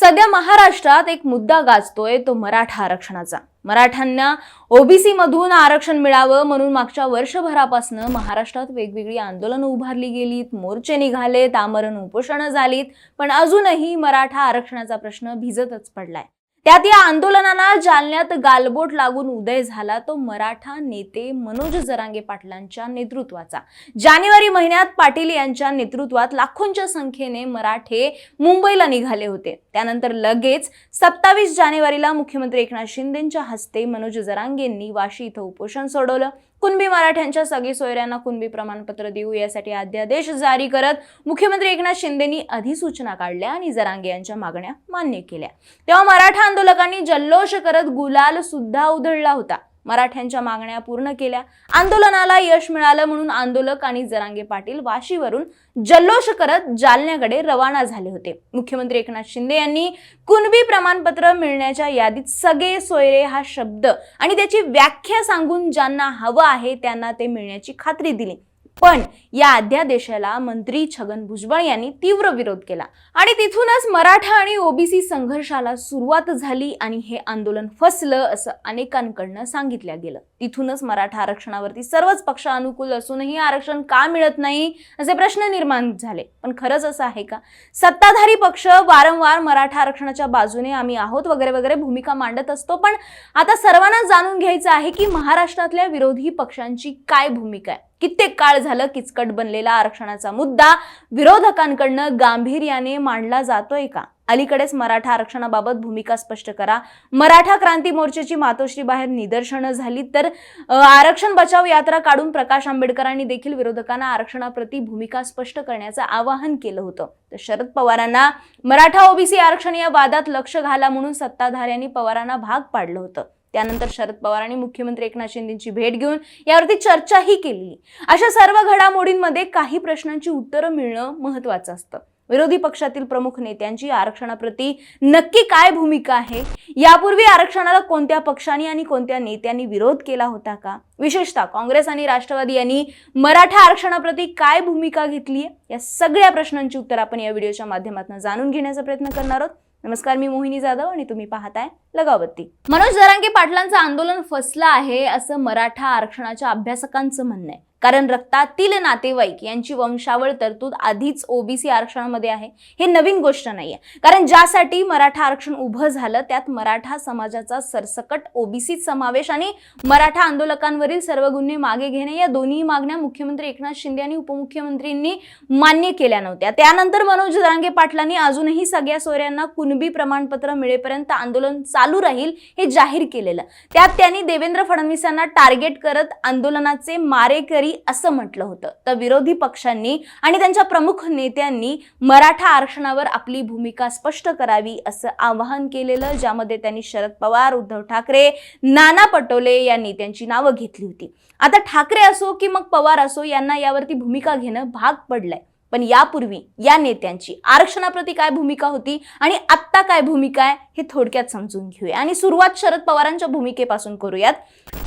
सध्या महाराष्ट्रात एक मुद्दा गाजतोय तो मराठा आरक्षणाचा. मराठ्यांना ओबीसी मधून आरक्षण मिळावं म्हणून मागच्या वर्षभरापासून महाराष्ट्रात वेगवेगळी आंदोलनं उभारली गेलीत मोर्चे निघालेत आमरण उपोषणं झालीत पण अजूनही मराठा आरक्षणाचा प्रश्न भिजतच पडलाय. त्यात या आंदोलनाला जालन्यात गालबोट लागून उदय झाला. तो मराठा नेते मनोज जरांगे पाटलांच्या नेतृत्वाचा. जानेवारी महिन्यात पाटील यांच्या नेतृत्वात लाखोंच्या संख्येने मराठे मुंबईला निघाले होते. त्यानंतर लगेच सत्तावीस जानेवारीला मुख्यमंत्री एकनाथ शिंदेच्या हस्ते मनोज जरांगेंनी वाशी इथं उपोषण सोडवलं. कुणबी मराठ्यांच्या सगळी सोयऱ्यांना कुणबी प्रमाणपत्र देऊ यासाठी अध्यादेश जारी करत मुख्यमंत्री एकनाथ शिंदेनी अधिसूचना काढल्या आणि जरांगे यांच्या मागण्या मान्य केल्या. तेव्हा मराठा आंदोलकांनी जल्लोष करत गुलाल सुद्धा उधळला होता. मराठ्यांच्या मागण्या पूर्ण केल्या. आंदोलनाला यश मिळालं म्हणून आंदोलक आणि जरांगे पाटील वाशीवरून जल्लोष करत जालन्याकडे रवाना झाले होते. मुख्यमंत्री एकनाथ शिंदे यांनी कुणबी प्रमाणपत्र मिळण्याच्या यादीत सगळे सोयरे हा शब्द आणि त्याची व्याख्या सांगून ज्यांना हवं आहे त्यांना ते मिळण्याची खात्री दिली. पण या अध्यादेशाला मंत्री छगन भुजबळ यांनी तीव्र विरोध केला. आणि तिथूनच मराठा आणि ओबीसी संघर्षाला सुरुवात झाली आणि हे आंदोलन फसलं असं अनेकांकडनं सांगितलं गेलं. तिथूनच मराठा आरक्षणावरती सर्वच पक्ष अनुकूल असूनही आरक्षण का मिळत नाही असे प्रश्न निर्माण झाले. पण खरंच असं आहे का? सत्ताधारी पक्ष वारंवार मराठा आरक्षणाच्या बाजूने आम्ही आहोत वगैरे वगैरे भूमिका मांडत असतो. पण आता सर्वांना जाणून घ्यायचं आहे की महाराष्ट्रातल्या विरोधी पक्षांची काय भूमिका आहे? कित्येक काळ झालं किचकट बनलेला आरक्षणाचा मुद्दा विरोधकांकडनं गांभीर्याने मांडला जातोय का? अलीकडेच मराठा आरक्षणाबाबत भूमिका स्पष्ट करा. मराठा क्रांती मोर्चाची मातोश्री बाहेर निदर्शनं झाली तर आरक्षण बचाव यात्रा काढून प्रकाश आंबेडकरांनी देखील विरोधकांना आरक्षणाप्रती भूमिका स्पष्ट करण्याचं आवाहन केलं होतं. तर शरद पवारांना मराठा ओबीसी आरक्षण या वादात लक्ष घाला म्हणून सत्ताधाऱ्यांनी पवारांना भाग पाडलं होतं. त्यानंतर शरद पवारांनी मुख्यमंत्री एकनाथ शिंदेची भेट घेऊन यावरती चर्चाही केली. अशा सर्व घडामोडींमध्ये काही प्रश्नांची उत्तरं मिळणं महत्वाचं असतं. विरोधी पक्षातील प्रमुख नेत्यांची आरक्षणाप्रती नक्की काय भूमिका आहे? यापूर्वी आरक्षणाला कोणत्या पक्षांनी आणि कोणत्या नेत्यांनी विरोध केला होता का? विशेषतः काँग्रेस आणि राष्ट्रवादी यांनी मराठा आरक्षणाप्रती काय भूमिका घेतली आहे? या सगळ्या प्रश्नांची उत्तर आपण या व्हिडिओच्या माध्यमातून जाणून घेण्याचा प्रयत्न करणार आहोत. नमस्कार मी मोहिनी जाधव आणि तुम्ही पाहताय लगावती मनोज जरांगे पाटलांचं आंदोलन फसलं आहे असं मराठा आरक्षणाच्या अभ्यासकांचं म्हणणं आहे. कारण रक्तातील नातेवाईक यांची वंशावळ तरतूद आधीच ओबीसी आरक्षणामध्ये आहे. हे नवीन गोष्ट नाही आहे कारण ज्यासाठी मराठा आरक्षण उभं झालं त्यात मराठा समाजाचा सरसकट ओबीसीत समावेश आणि मराठा आंदोलकांवरील सर्व गुन्हे मागे घेणे या दोन्ही मागण्या मुख्यमंत्री एकनाथ शिंदे आणि उपमुख्यमंत्रींनी मान्य केल्या नव्हत्या. त्यानंतर मनोज जरांगे पाटलांनी अजूनही सगळ्या सोयऱ्यांना कुणबी प्रमाणपत्र मिळेपर्यंत आंदोलन चालू राहील हे जाहीर केलेलं. त्यात त्यांनी देवेंद्र फडणवीसांना टार्गेट करत आंदोलनाचे मारेकरी असं म्हटलं होतं. तर विरोधी पक्षांनी आणि त्यांच्या प्रमुख नेत्यांनी मराठा आरक्षणावर आपली भूमिका स्पष्ट करावी असं आवाहन केलेलं ज्यामध्ये त्यांनी शरद पवार उद्धव ठाकरे नाना पटोले या नेत्यांची नावं घेतली होती. आता ठाकरे असो की मग पवार असो यांना यावरती भूमिका घेणं भाग पडलंय. पण यापूर्वी या नेत्यांची आरक्षणाप्रती काय भूमिका होती आणि आत्ता काय भूमिका आहे हे थोडक्यात समजून घेऊया. आणि सुरुवात शरद पवारांच्या भूमिकेपासून करूयात.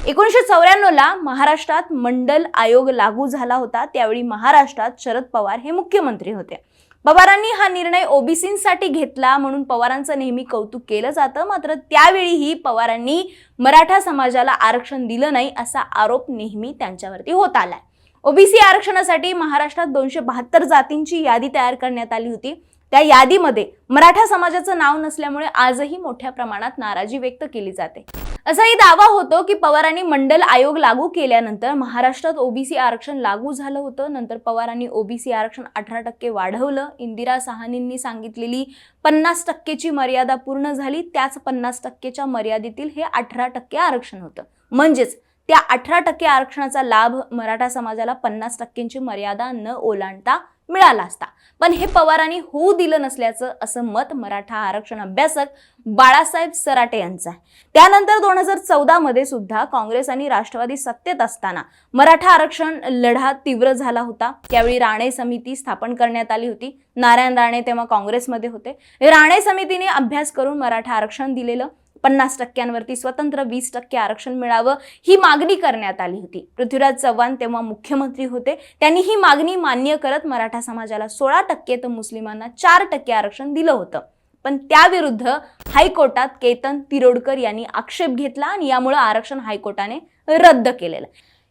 एकोणीसशे चौऱ्याण्णवला महाराष्ट्रात मंडल आयोग लागू झाला होता त्यावेळी महाराष्ट्रात शरद पवार हे मुख्यमंत्री होते. पवारांनी हा निर्णय ओबीसींसाठी घेतला म्हणून पवारांचं नेहमी कौतुक केलं जातं मात्र त्यावेळीही पवारांनी मराठा समाजाला आरक्षण दिलं नाही असा आरोप नेहमी त्यांच्यावरती होत आलाय. ओबीसी आरक्षणासाठी महाराष्ट्रात दोनशे बहात्तर जातींची यादी तयार करण्यात आली होती. त्या यादीमध्ये मराठा समाजाचं नाव नसल्यामुळे आजही मोठ्या प्रमाणात नाराजी व्यक्त केली जाते. असाही दावा होतो की पवारांनी मंडल आयोग लागू केल्यानंतर महाराष्ट्रात ओबीसी आरक्षण लागू झालं होतं. नंतर पवारांनी ओबीसी आरक्षण अठरा टक्के वाढवलं. इंदिरा साहनींनी सांगितलेली पन्नास टक्केची मर्यादा पूर्ण झाली. त्याच पन्नास टक्केच्या मर्यादेतील हे अठरा टक्के आरक्षण होतं. म्हणजेच त्या अठरा टक्के आरक्षणाचा लाभ मराठा समाजाला पन्नास टक्क्यांची मर्यादा न ओलांडता मिळाला असता. पण हे पवारांनी होऊ दिलं नसल्याचं असं मत मराठा आरक्षण अभ्यासक बाळासाहेब सराटे यांचं आहे. त्यानंतर दोन हजार चौदा मध्ये सुद्धा काँग्रेस आणि राष्ट्रवादी सत्तेत असताना मराठा आरक्षण लढा तीव्र झाला होता. त्यावेळी राणे समिती स्थापन करण्यात आली होती. नारायण राणे तेव्हा काँग्रेसमध्ये होते. राणे समितीने अभ्यास करून मराठा आरक्षण दिलेलं. पन्नास टक्क्यांवरती स्वतंत्र वीस टक्के आरक्षण मिळावं ही मागणी करण्यात आली होती. पृथ्वीराज चव्हाण तेव्हा मुख्यमंत्री होते. त्यांनी ही मागणी मान्य करत मराठा समाजाला सोळा टक्के तर मुस्लिमांना चार टक्के आरक्षण दिलं होतं. पण त्याविरुद्ध हायकोर्टात केतन तिरोडकर यांनी आक्षेप घेतला आणि यामुळे आरक्षण हायकोर्टाने रद्द केलेलं.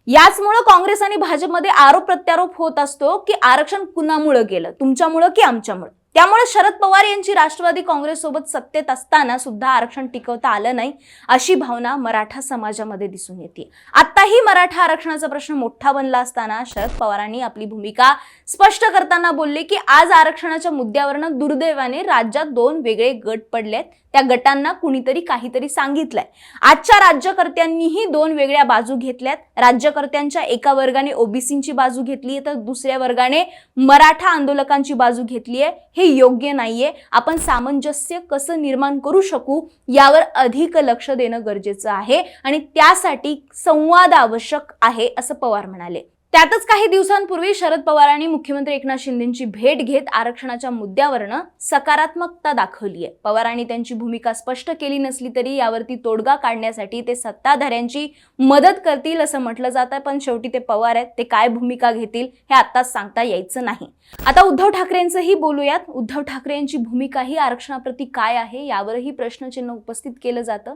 याचमुळं काँग्रेस आणि भाजपमध्ये आरोप प्रत्यारोप होत असतो की आरक्षण कुणामुळं गेलं? तुमच्यामुळं की आमच्यामुळं? त्यामुळे शरद पवार यांची राष्ट्रवादी काँग्रेस सोबत सत्तेत असताना सुद्धा आरक्षण टिकवता आलं नाही अशी भावना मराठा समाजामध्ये दिसून येते. आताही मराठा आरक्षणाचा प्रश्न मोठा बनला असताना शरद पवारांनी आपली भूमिका स्पष्ट करताना बोलले की आज आरक्षणाच्या मुद्द्यावरनं दुर्दैवाने राज्यात दोन वेगळे गट पडलेत. त्या गटांना कुणीतरी काहीतरी सांगितलंय. आजच्या राज्यकर्त्यांनीही दोन वेगळ्या बाजू घेतल्यात. राज्यकर्त्यांच्या एका वर्गाने ओबीसींची बाजू घेतली तर दुसऱ्या वर्गाने मराठा आंदोलकांची बाजू घेतली आहे हे योग्य नाहीये. आपण सामंजस्य कसं निर्माण करू शकू यावर अधिक लक्ष देणं गरजेचं आहे आणि त्यासाठी संवाद आवश्यक आहे असं पवार म्हणाले. त्यातच काही दिवसांपूर्वी शरद पवारांनी मुख्यमंत्री एकनाथ शिंदेची भेट घेत आरक्षणाच्या मुद्द्यावरनं सकारात्मकता दाखवली आहे पवारांनी त्यांची भूमिका स्पष्ट केली नसली तरी यावरती तोडगा काढण्यासाठी ते सत्ताधाऱ्यांची मदत करतील असं म्हटलं जातं पण शेवटी ते पवार आहेत ते काय भूमिका घेतील हे आत्ताच सांगता यायचं नाही. आता उद्धव ठाकरेंचंही बोलूयात. उद्धव ठाकरे यांची भूमिका ही आरक्षणाप्रती काय आहे यावरही प्रश्नचिन्ह उपस्थित केलं जातं.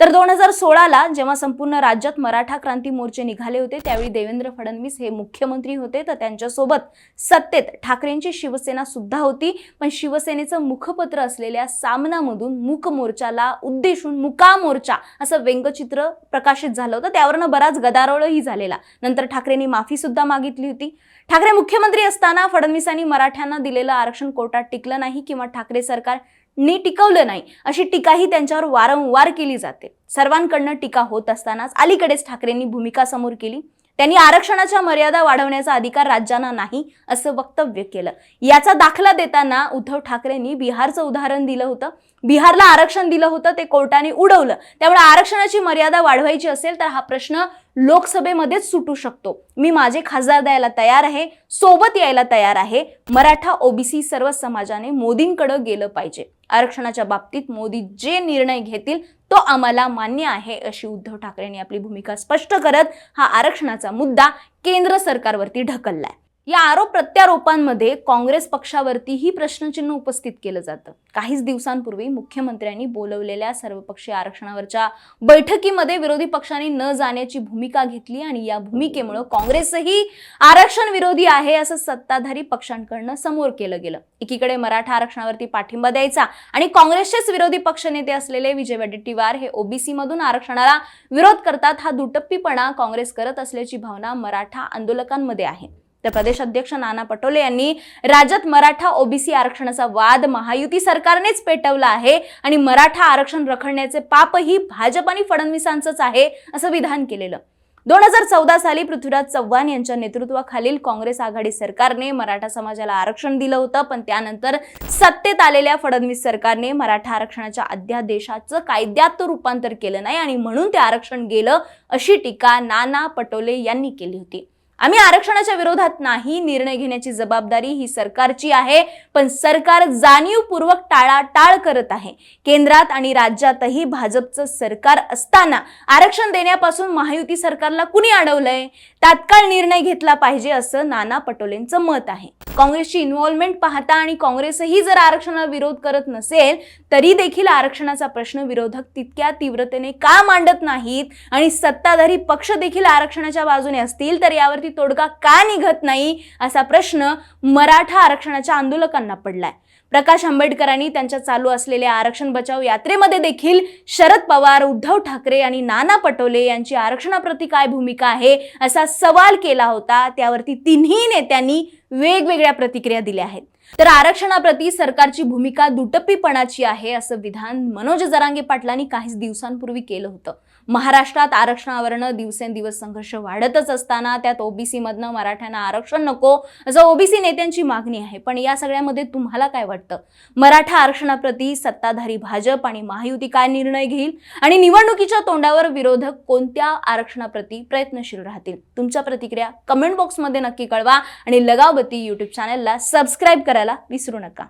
तर दोन हजार सोळाला जेव्हा संपूर्ण राज्यात मराठा क्रांती मोर्चे निघाले होते त्यावेळी देवेंद्र फडणवीस हे मुख्यमंत्री होते. तर त्यांच्यासोबत सत्तेत ठाकरेंची शिवसेना सुद्धा होती. पण शिवसेनेचं मुखपत्र असलेल्या सामनामधून मूक मोर्चाला उद्देशून मुका मोर्चा असं व्यंगचित्र प्रकाशित झालं होतं. त्यावरनं बराच गदारोळही झालेला. नंतर ठाकरेंनी माफी सुद्धा मागितली होती. ठाकरे मुख्यमंत्री असताना फडणवीसांनी मराठ्यांना दिलेलं आरक्षण कोर्टात टिकलं नाही किंवा ठाकरे सरकार नी टिकवलं नाही. अशी टीकाही त्यांच्यावर वारंवार केली जाते. सर्वांकडनं टीका होत असतानाच अलीकडेच ठाकरेंनी भूमिका समोर केली. त्यांनी आरक्षणाच्या मर्यादा वाढवण्याचा अधिकार राज्यांना नाही असं वक्तव्य केलं. याचा दाखला देताना उद्धव ठाकरेंनी बिहारचं उदाहरण दिलं होतं. बिहारला आरक्षण दिलं होतं ते कोर्टाने उडवलं. त्यामुळे आरक्षणाची मर्यादा वाढवायची असेल तर हा प्रश्न लोकसभेमध्येच सुटू शकतो. मी माझे खासदार द्यायला तयार आहे सोबत यायला तयार आहे. मराठा ओबीसी सर्व समाजाने मोदींकडे गेलं पाहिजे. आरक्षणाच्या बाबतीत मोदी जे निर्णय घेतील तो आम्हाला मान्य आहे अशी उद्धव ठाकरेंनी आपली भूमिका स्पष्ट करत हा आरक्षणाचा मुद्दा केंद्र सरकारवरती ढकललाय. या आरोप प्रत्यारोपांमध्ये काँग्रेस पक्षावरतीही प्रश्नचिन्ह उपस्थित केलं जातं. काहीच दिवसांपूर्वी मुख्यमंत्र्यांनी बोलवलेल्या सर्वपक्षीय आरक्षणावरच्या बैठकीमध्ये विरोधी पक्षांनी न जाण्याची भूमिका घेतली आणि या भूमिकेमुळे काँग्रेसही आरक्षण विरोधी आहे असं सत्ताधारी पक्षांकडनं समोर केलं गेलं. एकीकडे मराठा आरक्षणावरती पाठिंबा द्यायचा आणि काँग्रेसचेच विरोधी पक्षनेते असलेले विजय वडेट्टीवार हे ओबीसी मधून आरक्षणाला विरोध करतात हा दुटप्पीपणा काँग्रेस करत असल्याची भावना मराठा आंदोलकांमध्ये आहे. तर प्रदेश अध्यक्ष नाना पटोले यांनी राज्यात मराठा ओबीसी आरक्षणाचा वाद महायुती सरकारनेच पेटवला आहे आणि मराठा आरक्षण रखडण्याचे पापही भाजप आणि फडणवीसांचंच आहे असं विधान केलेलं. दोन हजार चौदा साली पृथ्वीराज चव्हाण यांच्या नेतृत्वाखालील काँग्रेस आघाडी सरकारने मराठा समाजाला आरक्षण दिलं होतं पण त्यानंतर सत्तेत आलेल्या फडणवीस सरकारने मराठा आरक्षणाच्या अध्यादेशाचं कायद्यात रूपांतर केलं नाही आणि म्हणून ते आरक्षण गेलं अशी टीका नाना पटोले यांनी केली होती. आम्ही आरक्षणाच्या विरोधात नाही निर्णय घेण्याची जबाबदारी ही सरकारची आहे पण सरकार जाणीवपूर्वक टाळाटाळ करत आहे. केंद्रात आणि राज्यातही भाजपचं सरकार असताना आरक्षण देण्यापासून महायुती सरकारला कुणी अडवलंय? तात्काळ निर्णय घेतला पाहिजे असं नाना पटोलेंचं मत आहे. काँग्रेसची इन्व्हॉल्वमेंट पाहता आणि काँग्रेसही जर आरक्षणाला विरोध करत नसेल तरी देखील आरक्षणाचा प्रश्न विरोधक तितक्या तीव्रतेने का मांडत नाहीत? आणि सत्ताधारी पक्ष देखील आरक्षणाच्या बाजूने असतील तर यावरती तोडगा का निघत नाही? असा प्रश्न मराठा आरक्षणाच्या आंदोलकांना पडलाय. प्रकाश आंबेडकरांनी त्यांच्या चालू असलेल्या आरक्षण बचाव यात्रेमध्ये देखील शरद पवार उद्धव ठाकरे आणि नाना पटोले यांची आरक्षणाप्रती काय भूमिका आहे असा सवाल केला होता. त्यावरती तिन्ही नेत्यांनी वेगवेगळ्या प्रतिक्रिया दिल्या आहेत. तर आरक्षणाप्रती सरकारची भूमिका दुटप्पीपणाची आहे असं विधान मनोज जरांगे पाटलांनी काहीच दिवसांपूर्वी केलं होतं. महाराष्ट्रात आरक्षणावरनं दिवसेंदिवस संघर्ष वाढतच असताना त्यात ओबीसीमधनं मराठ्यांना आरक्षण नको असं ओबीसी नेत्यांची मागणी आहे. पण या सगळ्यामध्ये तुम्हाला काय वाटतं? मराठा आरक्षणाप्रती सत्ताधारी भाजप आणि महायुती काय निर्णय घेईल? आणि निवडणुकीच्या तोंडावर विरोधक कोणत्या आरक्षणाप्रती प्रयत्नशील राहतील? तुमच्या प्रतिक्रिया कमेंट बॉक्समध्ये नक्की कळवा आणि लगावती यूट्यूब चॅनलला सबस्क्राईब करायला विसरू नका.